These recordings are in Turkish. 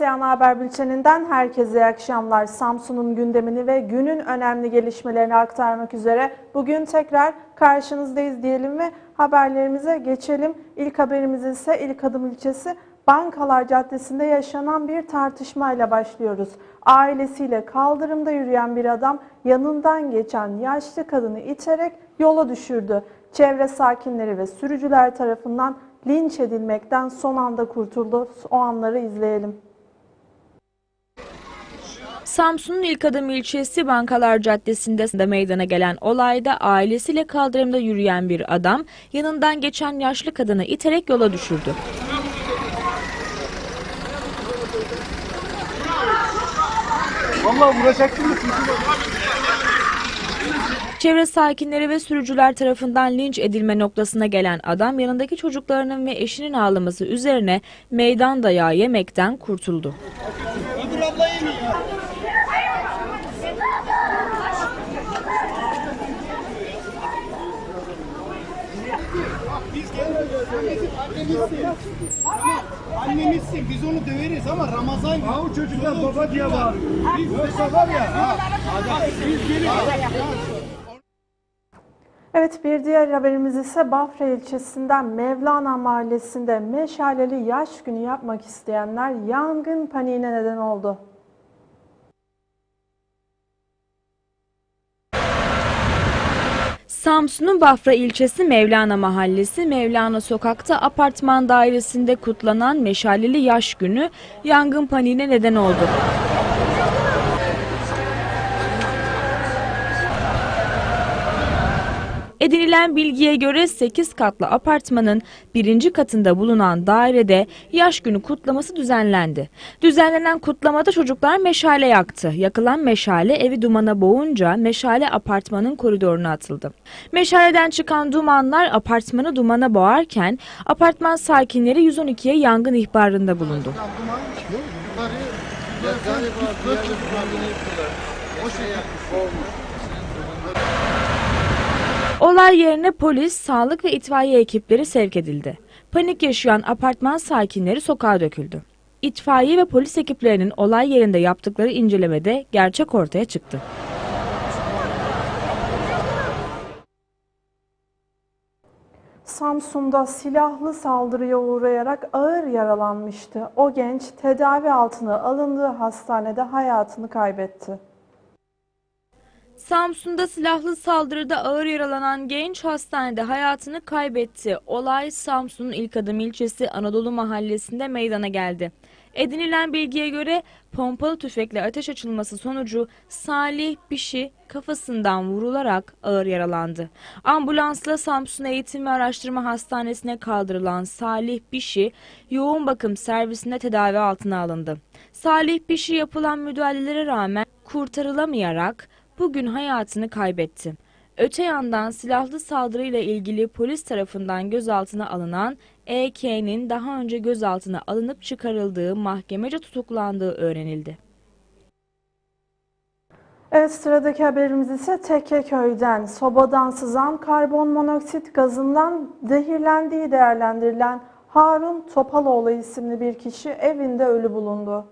S Ana Haber Bülteni'nden herkese iyi akşamlar. Samsun'un gündemini ve günün önemli gelişmelerini aktarmak üzere bugün tekrar karşınızdayız diyelim ve haberlerimize geçelim. İlk haberimiz ise İlk Adım ilçesi Bankalar Caddesi'nde yaşanan bir tartışmayla başlıyoruz. Ailesiyle kaldırımda yürüyen bir adam yanından geçen yaşlı kadını iterek yola düşürdü. Çevre sakinleri ve sürücüler tarafından linç edilmekten son anda kurtuldu. O anları izleyelim. Samsun'un ilk adım ilçesi Bankalar Caddesi'nde meydana gelen olayda ailesiyle kaldırımda yürüyen bir adam yanından geçen yaşlı kadını iterek yola düşürdü. Vallahi çünkü Çevre sakinleri ve sürücüler tarafından linç edilme noktasına gelen adam yanındaki çocuklarının ve eşinin ağlaması üzerine meydan dayağı yemekten kurtuldu. öbür abla yemiyor. Biz gelmiyoruz. Annemizsin. Annemizsin. Biz onu döveriz ama Ramazan günü. Ha o çocuklar baba diye bağırıyor. Biz yoksa var ya. Ha, biz gelin. Evet bir diğer haberimiz ise Bafra ilçesinden Mevlana mahallesinde meşaleli yaş günü yapmak isteyenler yangın paniğine neden oldu. Samsun'un Bafra ilçesi Mevlana Mahallesi Mevlana Sokak'ta apartman dairesinde kutlanan meşaleli yaş günü yangın paniğine neden oldu. Edinilen bilgiye göre 8 katlı apartmanın birinci katında bulunan dairede yaş günü kutlaması düzenlendi. Düzenlenen kutlamada çocuklar meşale yaktı. Yakılan meşale evi dumana boğunca meşale apartmanın koridoruna atıldı. Meşaleden çıkan dumanlar apartmanı dumana boğarken apartman sakinleri 112'ye yangın ihbarında bulundu. Olay yerine polis, sağlık ve itfaiye ekipleri sevk edildi. Panik yaşayan apartman sakinleri sokağa döküldü. İtfaiye ve polis ekiplerinin olay yerinde yaptıkları incelemede gerçek ortaya çıktı. Samsun'da silahlı saldırıya uğrayarak ağır yaralanmıştı. O genç tedavi altına alındığı hastanede hayatını kaybetti. Samsun'da silahlı saldırıda ağır yaralanan genç hastanede hayatını kaybetti. Olay Samsun'un ilk adım ilçesi Anadolu Mahallesi'nde meydana geldi. Edinilen bilgiye göre pompalı tüfekle ateş açılması sonucu Salih Bişi kafasından vurularak ağır yaralandı. Ambulansla Samsun Eğitim ve Araştırma Hastanesi'ne kaldırılan Salih Bişi yoğun bakım servisinde tedavi altına alındı. Salih Bişi yapılan müdahalelere rağmen kurtarılamayarak bugün hayatını kaybetti. Öte yandan silahlı saldırıyla ilgili polis tarafından gözaltına alınan EK'nin daha önce gözaltına alınıp çıkarıldığı mahkemece tutuklandığı öğrenildi. Evet sıradaki haberimiz ise Tekkeköy'den sobadan sızan karbon monoksit gazından zehirlendiği değerlendirilen Harun Topaloğlu isimli bir kişi evinde ölü bulundu.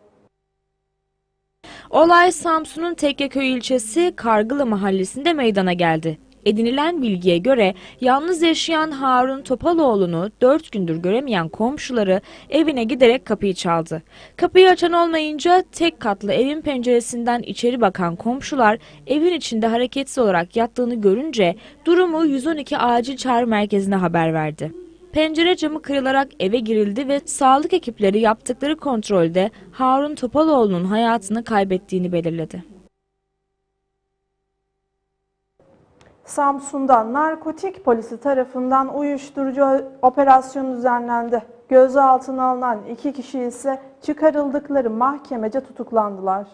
Olay Samsun'un Tekkeköy ilçesi Kargılı mahallesinde meydana geldi. Edinilen bilgiye göre yalnız yaşayan Harun Topaloğlu'nu 4 gündür göremeyen komşuları evine giderek kapıyı çaldı. Kapıyı açan olmayınca tek katlı evin penceresinden içeri bakan komşular evin içinde hareketsiz olarak yattığını görünce durumu 112 acil çağrı merkezine haber verdi. Pencere camı kırılarak eve girildi ve sağlık ekipleri yaptıkları kontrolde Harun Topaloğlu'nun hayatını kaybettiğini belirledi. Samsun'da narkotik polisi tarafından uyuşturucu operasyonu düzenlendi. Gözaltına alınan iki kişi ise çıkarıldıkları mahkemece tutuklandılar.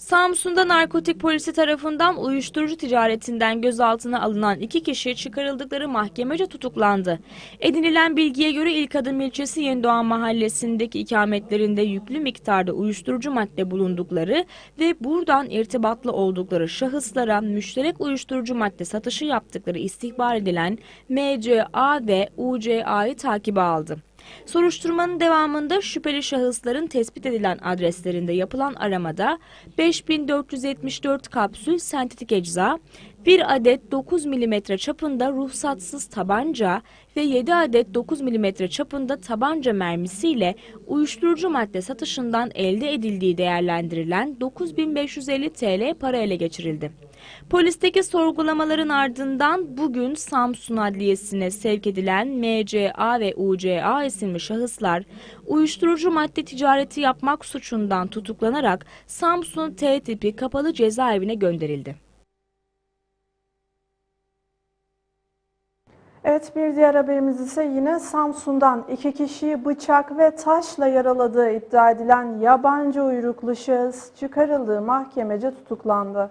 Samsun'da narkotik polisi tarafından uyuşturucu ticaretinden gözaltına alınan iki kişi çıkarıldıkları mahkemece tutuklandı. Edinilen bilgiye göre ilk adım ilçesi Yenidoğan mahallesindeki ikametlerinde yüklü miktarda uyuşturucu madde bulundukları ve buradan irtibatlı oldukları şahıslara müşterek uyuşturucu madde satışı yaptıkları istihbar edilen MCA ve UCA'yı takibe aldı. Soruşturmanın devamında şüpheli şahısların tespit edilen adreslerinde yapılan aramada 5474 kapsül sentetik ecza, 1 adet 9 mm çapında ruhsatsız tabanca ve 7 adet 9 mm çapında tabanca mermisiyle uyuşturucu madde satışından elde edildiği değerlendirilen 9550 TL para ele geçirildi. Polisteki sorgulamaların ardından bugün Samsun Adliyesi'ne sevk edilen MCA ve UCA isimli şahıslar uyuşturucu madde ticareti yapmak suçundan tutuklanarak Samsun T tipi kapalı cezaevine gönderildi. Evet bir diğer haberimiz ise yine Samsun'dan iki kişiyi bıçak ve taşla yaraladığı iddia edilen yabancı uyruklu şahıs çıkarıldığı mahkemece tutuklandı.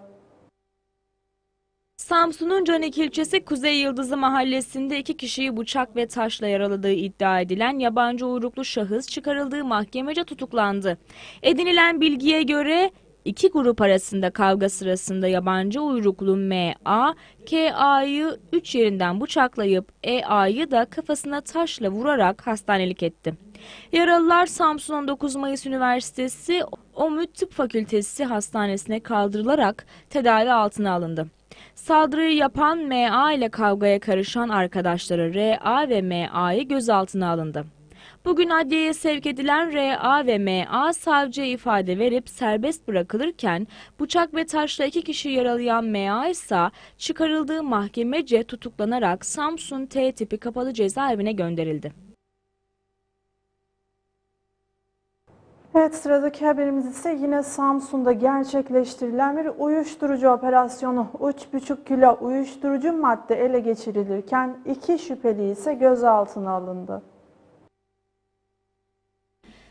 Samsun'un Canik ilçesi Kuzey Yıldızı mahallesinde iki kişiyi bıçak ve taşla yaraladığı iddia edilen yabancı uyruklu şahıs çıkarıldığı mahkemece tutuklandı. Edinilen bilgiye göre iki grup arasında kavga sırasında yabancı uyruklu M.A. K.A.'yı üç yerinden bıçaklayıp E.A.'yı da kafasına taşla vurarak hastanelik etti. Yaralılar Samsun 19 Mayıs Üniversitesi OMÜ Tıp Fakültesi Hastanesi'ne kaldırılarak tedavi altına alındı. Saldırıyı yapan MA ile kavgaya karışan arkadaşları RA ve MA'yı gözaltına alındı. Bugün adliyeye sevk edilen RA ve MA savcıya ifade verip serbest bırakılırken bıçak ve taşla iki kişi yaralayan MA ise çıkarıldığı mahkemece tutuklanarak Samsun T tipi kapalı cezaevine gönderildi. Evet sıradaki haberimiz ise yine Samsun'da gerçekleştirilen bir uyuşturucu operasyonu. 3,5 kilo uyuşturucu madde ele geçirilirken iki şüpheli ise gözaltına alındı.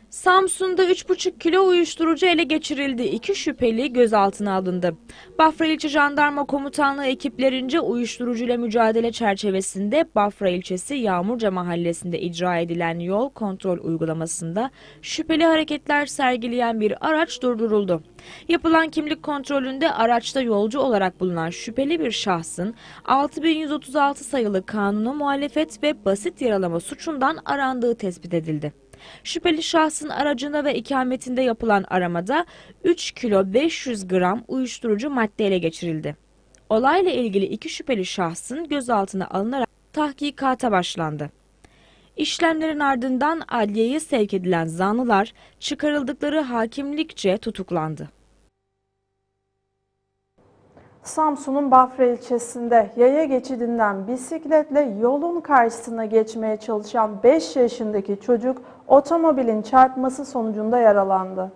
Samsun'da 3,5 kilo uyuşturucu ele geçirildi. İki şüpheli gözaltına alındı. Bafra İlçe Jandarma Komutanlığı ekiplerince uyuşturucuyla mücadele çerçevesinde Bafra ilçesi Yağmurca mahallesinde icra edilen yol kontrol uygulamasında şüpheli hareketler sergileyen bir araç durduruldu. Yapılan kimlik kontrolünde araçta yolcu olarak bulunan şüpheli bir şahsın 6136 sayılı kanuna muhalefet ve basit yaralama suçundan arandığı tespit edildi. Şüpheli şahsın aracında ve ikametinde yapılan aramada 3 kilo 500 gram uyuşturucu madde ele geçirildi. Olayla ilgili iki şüpheli şahsın gözaltına alınarak tahkikata başlandı. İşlemlerin ardından adliyeye sevk edilen zanlılar çıkarıldıkları hakimlikçe tutuklandı. Samsun'un Bafra ilçesinde yaya geçidinden bisikletle yolun karşısına geçmeye çalışan 5 yaşındaki çocuk otomobilin çarpması sonucunda yaralandı.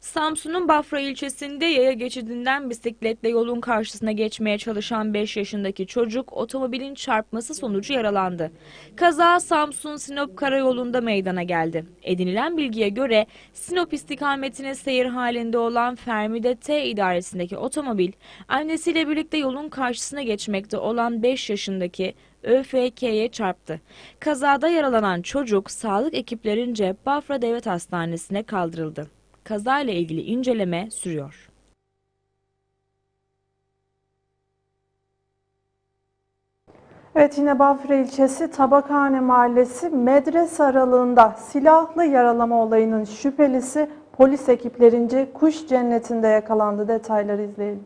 Samsun'un Bafra ilçesinde yaya geçidinden bisikletle yolun karşısına geçmeye çalışan 5 yaşındaki çocuk otomobilin çarpması sonucu yaralandı. Kaza Samsun Sinop karayolunda meydana geldi. Edinilen bilgiye göre Sinop istikametine seyir halinde olan Fermide T idaresindeki otomobil annesiyle birlikte yolun karşısına geçmekte olan 5 yaşındaki ÖFK'ye çarptı. Kazada yaralanan çocuk sağlık ekiplerince Bafra Devlet Hastanesi'ne kaldırıldı. Kazayla ilgili inceleme sürüyor. Evet yine Bafra ilçesi Tabakhane Mahallesi medrese aralığında silahlı yaralama olayının şüphelisi polis ekiplerince kuş cennetinde yakalandı. Detayları izleyelim.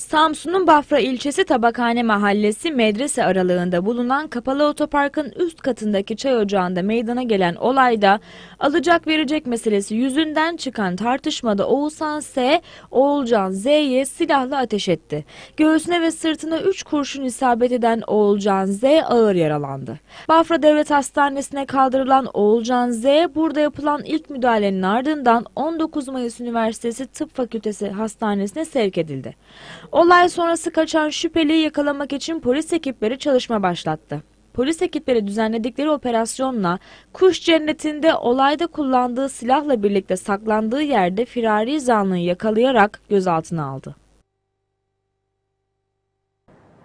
Samsun'un Bafra ilçesi Tabakhane Mahallesi medrese aralığında bulunan kapalı otoparkın üst katındaki çay ocağında meydana gelen olayda alacak verecek meselesi yüzünden çıkan tartışmada Oğuzhan S. Oğulcan Z'ye silahla ateş etti. Göğsüne ve sırtına 3 kurşun isabet eden Oğulcan Z ağır yaralandı. Bafra Devlet Hastanesi'ne kaldırılan Oğulcan Z burada yapılan ilk müdahalenin ardından 19 Mayıs Üniversitesi Tıp Fakültesi Hastanesi'ne sevk edildi. Olay sonrası kaçan şüpheliyi yakalamak için polis ekipleri çalışma başlattı. Polis ekipleri düzenledikleri operasyonla kuş cennetinde olayda kullandığı silahla birlikte saklandığı yerde firari zanlıyı yakalayarak gözaltına aldı.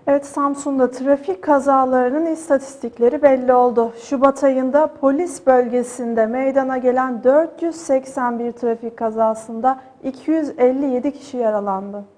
Evet Samsun'da trafik kazalarının istatistikleri belli oldu. Şubat ayında polis bölgesinde meydana gelen 481 trafik kazasında 257 kişi yaralandı.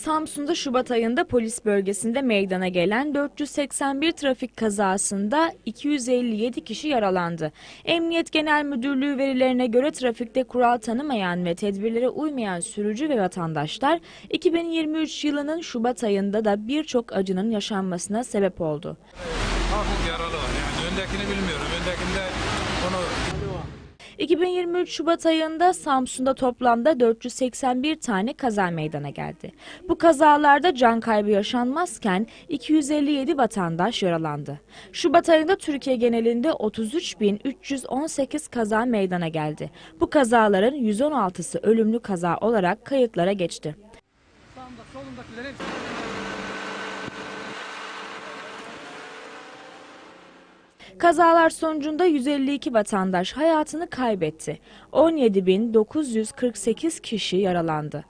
Samsun'da Şubat ayında polis bölgesinde meydana gelen 481 trafik kazasında 257 kişi yaralandı. Emniyet Genel Müdürlüğü verilerine göre trafikte kural tanımayan ve tedbirlere uymayan sürücü ve vatandaşlar 2023 yılının Şubat ayında da birçok acının yaşanmasına sebep oldu. Hafif yaralı var yani öndekini bilmiyorum. Öndekinde onu 2023 Şubat ayında Samsun'da toplamda 481 tane kaza meydana geldi. Bu kazalarda can kaybı yaşanmazken 257 vatandaş yaralandı. Şubat ayında Türkiye genelinde 33.318 kaza meydana geldi. Bu kazaların 116'sı ölümlü kaza olarak kayıtlara geçti. Sağımda solundakiler hepsi. Kazalar sonucunda 152 vatandaş hayatını kaybetti. 17.948 kişi yaralandı.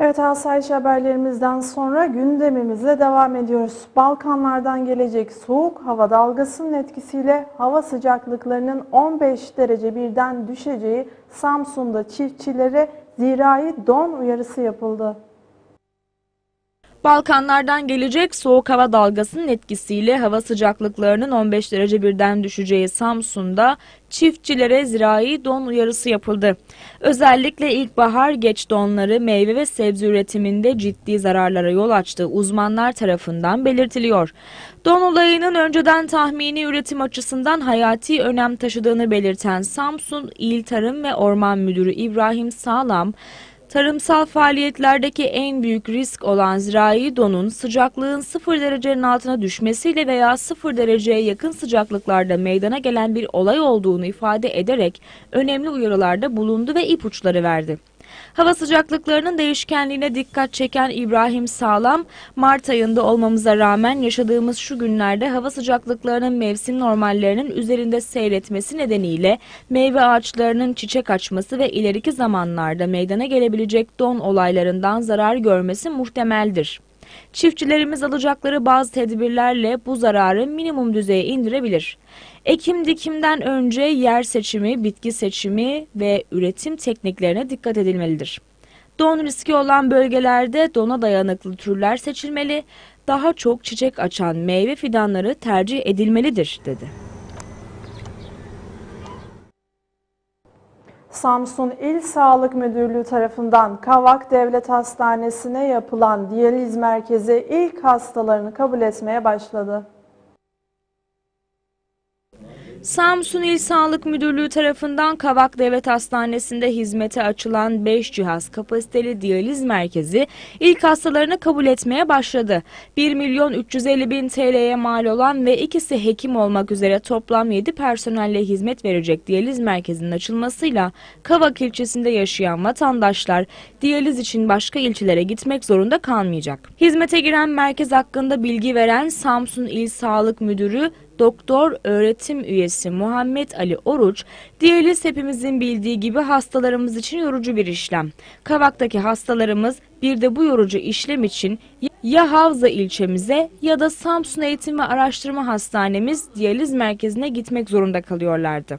Evet asayiş haberlerimizden sonra gündemimize devam ediyoruz. Balkanlardan gelecek soğuk hava dalgasının etkisiyle hava sıcaklıklarının 15 derece birden düşeceği Samsun'da çiftçilere zirai don uyarısı yapıldı. Balkanlardan gelecek soğuk hava dalgasının etkisiyle hava sıcaklıklarının 15 derece birden düşeceği Samsun'da çiftçilere zirai don uyarısı yapıldı. Özellikle ilkbahar geç donları meyve ve sebze üretiminde ciddi zararlara yol açtığı uzmanlar tarafından belirtiliyor. Don olayının önceden tahmini üretim açısından hayati önem taşıdığını belirten Samsun İl Tarım ve Orman Müdürü İbrahim Sağlam, Tarımsal faaliyetlerdeki en büyük risk olan zirai donun sıcaklığın 0 derecenin altına düşmesiyle veya 0 dereceye yakın sıcaklıklarda meydana gelen bir olay olduğunu ifade ederek önemli uyarılarda bulundu ve ipuçları verdi. Hava sıcaklıklarının değişkenliğine dikkat çeken İbrahim Sağlam, Mart ayında olmamıza rağmen yaşadığımız şu günlerde hava sıcaklıklarının mevsim normallerinin üzerinde seyretmesi nedeniyle meyve ağaçlarının çiçek açması ve ileriki zamanlarda meydana gelebilecek don olaylarından zarar görmesi muhtemeldir. Çiftçilerimiz alacakları bazı tedbirlerle bu zararı minimum düzeye indirebilir. Ekim dikimden önce yer seçimi, bitki seçimi ve üretim tekniklerine dikkat edilmelidir. Don riski olan bölgelerde dona dayanıklı türler seçilmeli, daha çok çiçek açan meyve fidanları tercih edilmelidir, dedi. Samsun İl Sağlık Müdürlüğü tarafından Kavak Devlet Hastanesi'ne yapılan diyaliz merkezi ilk hastalarını kabul etmeye başladı. Samsun İl Sağlık Müdürlüğü tarafından Kavak Devlet Hastanesi'nde hizmete açılan 5 cihaz kapasiteli diyaliz merkezi ilk hastalarını kabul etmeye başladı. 1 milyon 350 bin TL'ye mal olan ve ikisi hekim olmak üzere toplam 7 personelle hizmet verecek diyaliz merkezinin açılmasıyla Kavak ilçesinde yaşayan vatandaşlar diyaliz için başka ilçelere gitmek zorunda kalmayacak. Hizmete giren merkez hakkında bilgi veren Samsun İl Sağlık Müdürü Doktor öğretim üyesi Muhammed Ali Oruç, diyaliz hepimizin bildiği gibi hastalarımız için yorucu bir işlem. Kavak'taki hastalarımız bir de bu yorucu işlem için ya Havza ilçemize ya da Samsun Eğitim ve Araştırma Hastanemiz diyaliz merkezine gitmek zorunda kalıyorlardı.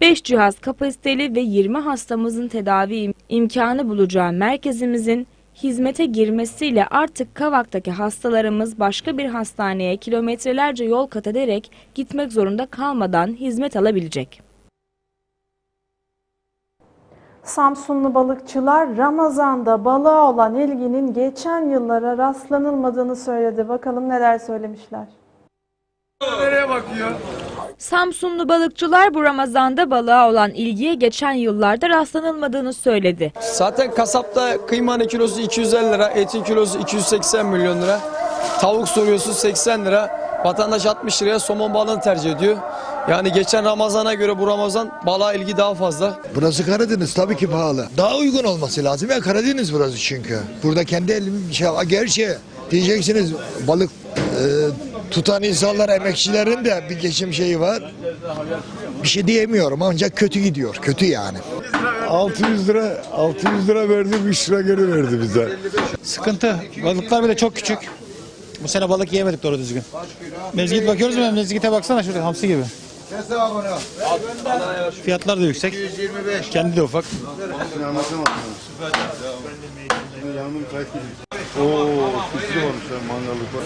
5 cihaz kapasiteli ve 20 hastamızın tedavi im- imkanı bulacağı merkezimizin hizmete girmesiyle artık Kavak'taki hastalarımız başka bir hastaneye kilometrelerce yol kat ederek gitmek zorunda kalmadan hizmet alabilecek. Samsunlu balıkçılar Ramazan'da balığa olan ilginin geçen yıllara rastlanılmadığını söyledi. Bakalım neler söylemişler. nereye bakıyor? Samsunlu balıkçılar bu Ramazan'da balığa olan ilgiye geçen yıllarda rastlanılmadığını söyledi. Zaten kasapta kıymanın kilosu 250 lira, etin kilosu 280 milyon lira. Tavuk soruyorsun 80 lira. Vatandaş 60 liraya somon balığını tercih ediyor. Yani geçen Ramazan'a göre bu Ramazan balığa ilgi daha fazla. Burası Karadeniz tabii ki pahalı. Daha uygun olması lazım ya Karadeniz burası çünkü. Burada kendi elim şey gerçi diyeceksiniz balık e, tutan insanlar emekçilerin de bir geçim şeyi var. Bir şey diyemiyorum ancak kötü gidiyor. Kötü yani. 600 lira 600 lira verdi 3 lira geri verdi bize. Sıkıntı. Balıklar bile çok küçük. Bu sene balık yiyemedik doğru düzgün. Mezgit bakıyoruz mu? Mezgite baksana şurada hamsi gibi. Fiyatlar da yüksek. Kendi de ufak. Oo, fikri varmış ya mangallık var.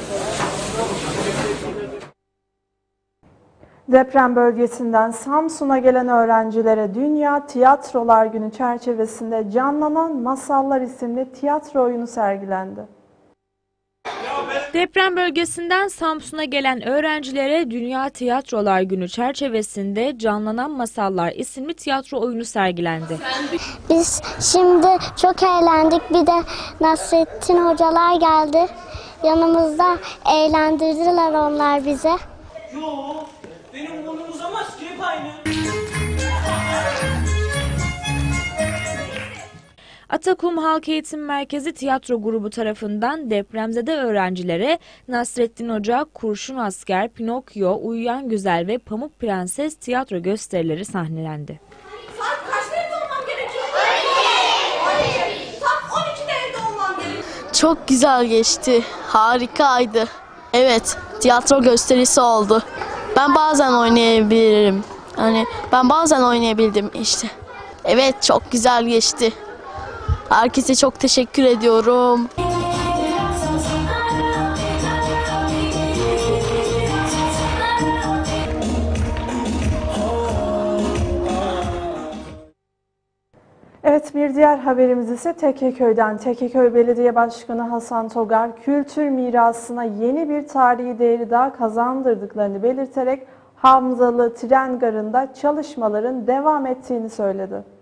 Deprem bölgesinden Samsun'a gelen öğrencilere Dünya Tiyatrolar Günü çerçevesinde Canlanan Masallar isimli tiyatro oyunu sergilendi. Deprem bölgesinden Samsun'a gelen öğrencilere Dünya Tiyatrolar Günü çerçevesinde Canlanan Masallar isimli tiyatro oyunu sergilendi. Biz şimdi çok eğlendik. Bir de Nasrettin hocalar geldi. Yanımızda eğlendirdiler onlar bize. Benim Atakum Halk Eğitim Merkezi Tiyatro Grubu tarafından depremzede öğrencilere Nasrettin Hoca, Kurşun Asker, Pinokyo, Uyuyan Güzel ve Pamuk Prenses tiyatro gösterileri sahnelendi. Saat kaçta evde olmam gerekiyor? Hayır. Tam 12'de evde olmam gerekiyor. Çok güzel geçti. Harikaydı. Evet, tiyatro gösterisi oldu. Ben bazen oynayabilirim. Hani ben bazen oynayabildim işte. Evet, çok güzel geçti. Herkese çok teşekkür ediyorum. Evet bir diğer haberimiz ise Tekeköy'den. Tekeköy Belediye Başkanı Hasan Togar kültür mirasına yeni bir tarihi değeri daha kazandırdıklarını belirterek Hamzalı Tren Garı'nda çalışmaların devam ettiğini söyledi.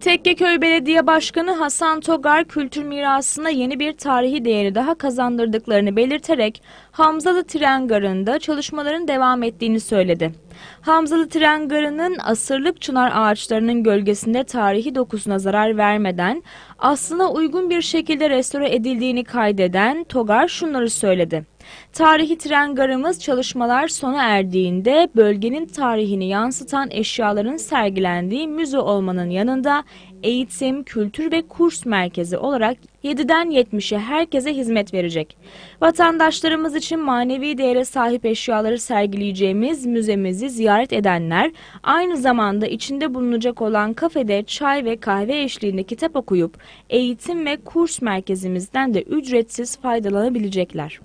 Tekkeköy Belediye Başkanı Hasan Togar kültür mirasına yeni bir tarihi değeri daha kazandırdıklarını belirterek Hamzalı Tren Garı'nda çalışmaların devam ettiğini söyledi. Hamzalı Tren Garı'nın asırlık çınar ağaçlarının gölgesinde tarihi dokusuna zarar vermeden aslına uygun bir şekilde restore edildiğini kaydeden Togar şunları söyledi. Tarihi tren garımız çalışmalar sona erdiğinde bölgenin tarihini yansıtan eşyaların sergilendiği müze olmanın yanında eğitim, kültür ve kurs merkezi olarak 7'den 70'e herkese hizmet verecek. Vatandaşlarımız için manevi değere sahip eşyaları sergileyeceğimiz müzemizi ziyaret edenler aynı zamanda içinde bulunacak olan kafede çay ve kahve eşliğinde kitap okuyup eğitim ve kurs merkezimizden de ücretsiz faydalanabilecekler.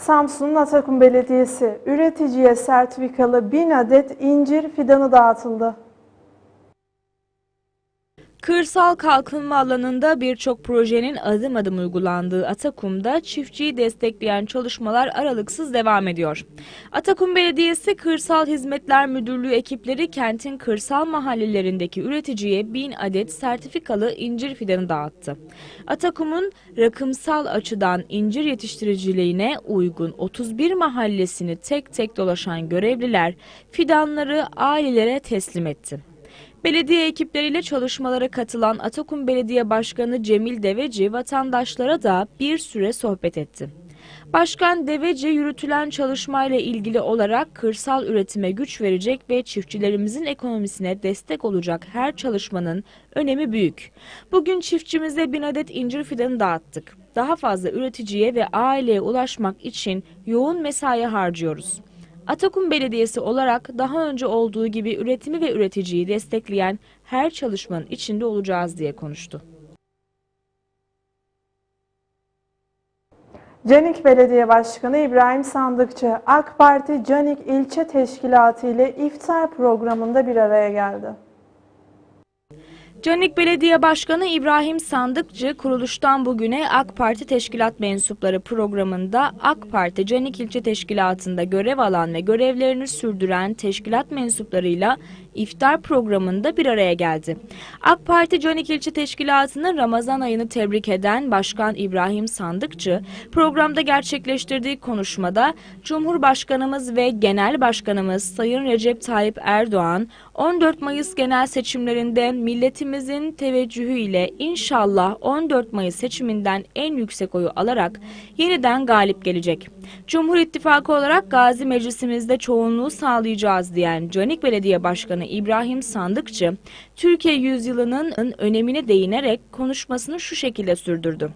Samsun'un Atakum Belediyesi üreticiye sertifikalı 1000 adet incir fidanı dağıtıldı. Kırsal kalkınma alanında birçok projenin adım adım uygulandığı Atakum'da çiftçiyi destekleyen çalışmalar aralıksız devam ediyor. Atakum Belediyesi Kırsal Hizmetler Müdürlüğü ekipleri kentin kırsal mahallelerindeki üreticiye 1000 adet sertifikalı incir fidanı dağıttı. Atakum'un rakımsal açıdan incir yetiştiriciliğine uygun 31 mahallesini tek tek dolaşan görevliler fidanları ailelere teslim etti. Belediye ekipleriyle çalışmalara katılan Atakum Belediye Başkanı Cemil Deveci vatandaşlara da bir süre sohbet etti. Başkan Deveci yürütülen çalışmayla ilgili olarak kırsal üretime güç verecek ve çiftçilerimizin ekonomisine destek olacak her çalışmanın önemi büyük. Bugün çiftçimize bin adet incir fidanı dağıttık. Daha fazla üreticiye ve aileye ulaşmak için yoğun mesai harcıyoruz. Atakum Belediyesi olarak daha önce olduğu gibi üretimi ve üreticiyi destekleyen her çalışmanın içinde olacağız diye konuştu. Canik Belediye Başkanı İbrahim Sandıkçı, AK Parti Canik İlçe Teşkilatı ile iftar programında bir araya geldi. Canik Belediye Başkanı İbrahim Sandıkçı kuruluştan bugüne AK Parti Teşkilat Mensupları programında AK Parti Canik İlçe Teşkilatı'nda görev alan ve görevlerini sürdüren teşkilat mensuplarıyla iftar programında bir araya geldi. AK Parti Canik İlçe Teşkilatı'nın Ramazan ayını tebrik eden Başkan İbrahim Sandıkçı programda gerçekleştirdiği konuşmada Cumhurbaşkanımız ve Genel Başkanımız Sayın Recep Tayyip Erdoğan 14 Mayıs genel seçimlerinde milletimizin teveccühüyle inşallah 14 Mayıs seçiminden en yüksek oyu alarak yeniden galip gelecek. Cumhur İttifakı olarak Gazi Meclisimizde çoğunluğu sağlayacağız diyen Canik Belediye Başkanı Başkanı İbrahim Sandıkçı, Türkiye yüzyılının önemine değinerek konuşmasını şu şekilde sürdürdü.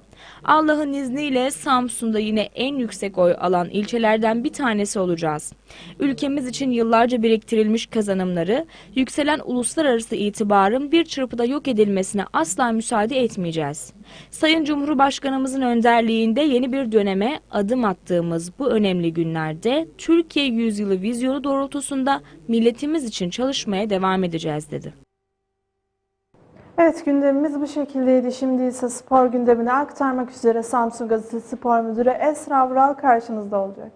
Allah'ın izniyle Samsun'da yine en yüksek oy alan ilçelerden bir tanesi olacağız. Ülkemiz için yıllarca biriktirilmiş kazanımları, yükselen uluslararası itibarın bir çırpıda yok edilmesine asla müsaade etmeyeceğiz. Sayın Cumhurbaşkanımızın önderliğinde yeni bir döneme adım attığımız bu önemli günlerde Türkiye yüzyılı vizyonu doğrultusunda milletimiz için çalışmaya devam edeceğiz dedi. Evet gündemimiz bu şekildeydi. Şimdi ise spor gündemini aktarmak üzere Samsun Gazetesi Spor Müdürü Esra Vural karşınızda olacak.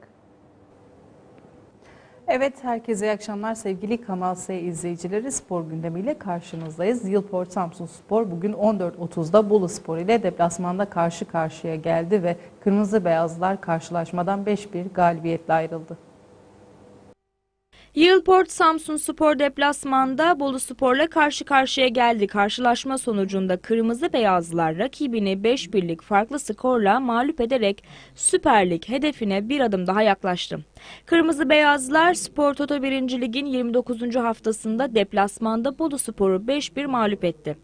Evet, herkese iyi akşamlar sevgili Kanal S izleyicileri. Spor gündemiyle karşınızdayız. Yılport Samsun Spor bugün 14.30'da Bolu Spor ile deplasmanda karşı karşıya geldi ve Kırmızı Beyazlar karşılaşmadan 5-1 galibiyetle ayrıldı. Yılport Samsun Spor deplasmanda Bolu Spor'la karşı karşıya geldi. Karşılaşma sonucunda Kırmızı Beyazlılar rakibini 5 birlik farklı skorla mağlup ederek Süper Lig hedefine bir adım daha yaklaştı. Kırmızı Beyazlılar Spor Toto 1. Lig'in 29. haftasında deplasmanda Bolu Spor'u 5-1 mağlup etti.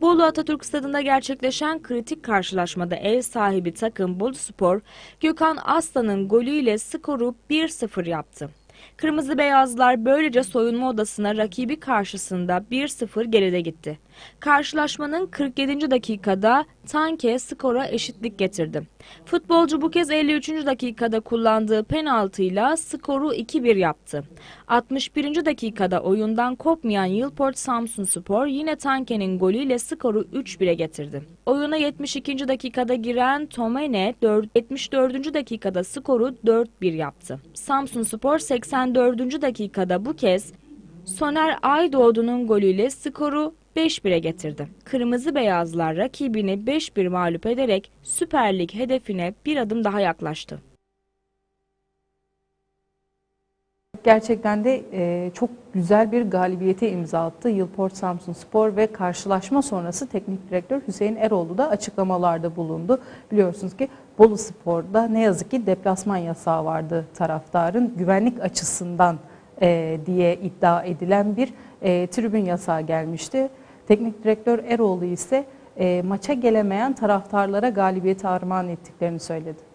Bolu Atatürk Stadı'nda gerçekleşen kritik karşılaşmada ev sahibi takım Bolu Spor, Gökhan Aslan'ın golüyle skoru 1-0 yaptı. Kırmızı beyazlar böylece soyunma odasına rakibi karşısında 1-0 geride gitti. Karşılaşmanın 47. dakikada Tanke skora eşitlik getirdi. Futbolcu bu kez 53. dakikada kullandığı penaltıyla skoru 2-1 yaptı. 61. dakikada oyundan kopmayan Yılport Samsun Spor yine Tanke'nin golüyle skoru 3-1'e getirdi. Oyuna 72. dakikada giren Tomene 74. dakikada skoru 4-1 yaptı. Samsun Spor 84. dakikada bu kez Soner Aydoğdu'nun golüyle skoru 5-1'e getirdi. Kırmızı beyazlar rakibini 5-1 mağlup ederek Süper Lig hedefine bir adım daha yaklaştı. Gerçekten de e, çok güzel bir galibiyete imza attı Yılport Samsun Spor ve karşılaşma sonrası teknik direktör Hüseyin Eroğlu da açıklamalarda bulundu. Biliyorsunuz ki Bolu Spor'da ne yazık ki deplasman yasağı vardı taraftarın güvenlik açısından e, diye iddia edilen bir e, tribün yasağı gelmişti. Teknik direktör Eroğlu ise e, maça gelemeyen taraftarlara galibiyeti armağan ettiklerini söyledi.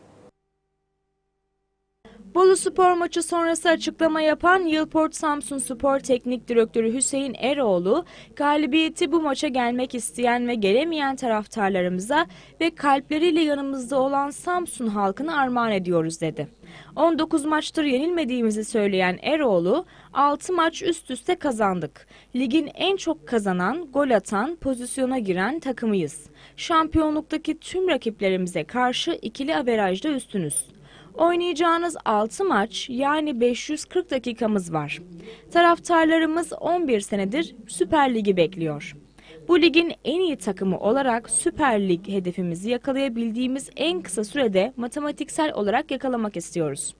Bolu Spor maçı sonrası açıklama yapan Yılport Samsun Spor Teknik Direktörü Hüseyin Eroğlu, galibiyeti bu maça gelmek isteyen ve gelemeyen taraftarlarımıza ve kalpleriyle yanımızda olan Samsun halkına armağan ediyoruz dedi. 19 maçtır yenilmediğimizi söyleyen Eroğlu, 6 maç üst üste kazandık. Ligin en çok kazanan, gol atan, pozisyona giren takımıyız. Şampiyonluktaki tüm rakiplerimize karşı ikili averajda üstünüz. Oynayacağınız 6 maç yani 540 dakikamız var. Taraftarlarımız 11 senedir Süper Lig'i bekliyor. Bu ligin en iyi takımı olarak Süper Lig hedefimizi yakalayabildiğimiz en kısa sürede matematiksel olarak yakalamak istiyoruz.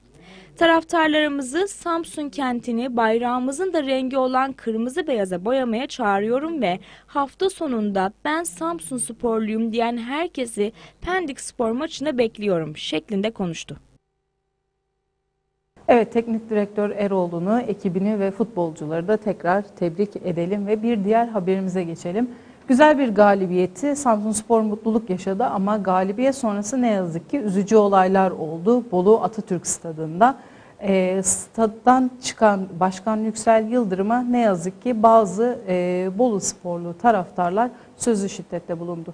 Taraftarlarımızı Samsun kentini bayrağımızın da rengi olan kırmızı beyaza boyamaya çağırıyorum ve hafta sonunda ben Samsun sporluyum diyen herkesi Pendik spor maçına bekliyorum şeklinde konuştu. Evet, teknik direktör Eroğlu'nu, ekibini ve futbolcuları da tekrar tebrik edelim ve bir diğer haberimize geçelim. Güzel bir galibiyeti Samsun Spor mutluluk yaşadı ama galibiyet sonrası ne yazık ki üzücü olaylar oldu. Bolu Atatürk Stadında e, staddan çıkan Başkan Yüksel Yıldırım'a ne yazık ki bazı e, Bolu sporlu taraftarlar sözlü şiddette bulundu.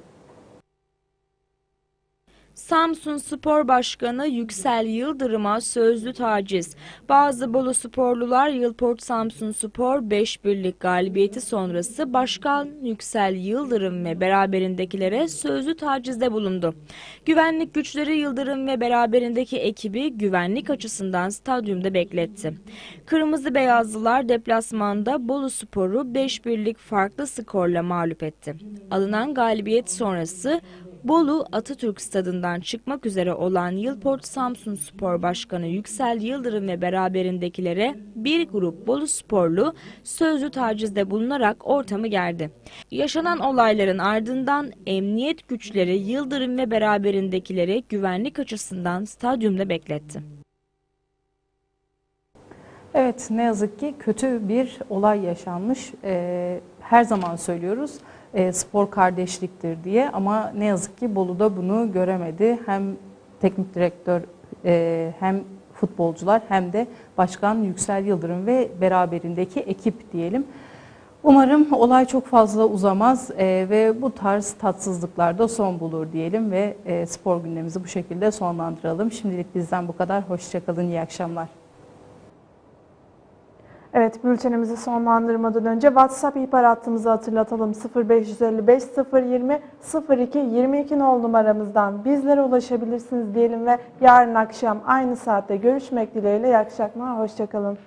Samsun Spor Başkanı Yüksel Yıldırım'a sözlü taciz. Bazı Bolu sporlular Yılport Samsun Spor 5 birlik galibiyeti sonrası Başkan Yüksel Yıldırım ve beraberindekilere sözlü tacizde bulundu. Güvenlik güçleri Yıldırım ve beraberindeki ekibi güvenlik açısından stadyumda bekletti. Kırmızı Beyazlılar deplasmanda Bolu Spor'u 5 birlik farklı skorla mağlup etti. Alınan galibiyet sonrası Bolu Atatürk Stadından çıkmak üzere olan Yılport Samsun Spor Başkanı Yüksel Yıldırım ve beraberindekilere bir grup Bolu sporlu sözlü tacizde bulunarak ortamı gerdi. Yaşanan olayların ardından emniyet güçleri Yıldırım ve beraberindekileri güvenlik açısından stadyumda bekletti. Evet ne yazık ki kötü bir olay yaşanmış. Ee, her zaman söylüyoruz e, spor kardeşliktir diye ama ne yazık ki Bolu'da bunu göremedi. Hem teknik direktör e, hem futbolcular hem de başkan Yüksel Yıldırım ve beraberindeki ekip diyelim. Umarım olay çok fazla uzamaz e, ve bu tarz tatsızlıklar da son bulur diyelim ve e, spor gündemimizi bu şekilde sonlandıralım. Şimdilik bizden bu kadar. Hoşçakalın, iyi akşamlar. Evet bültenimizi sonlandırmadan önce WhatsApp ihbar hattımızı hatırlatalım. 0555 020 02 22 nol numaramızdan bizlere ulaşabilirsiniz diyelim ve yarın akşam aynı saatte görüşmek dileğiyle. İyi akşamlar, hoşçakalın.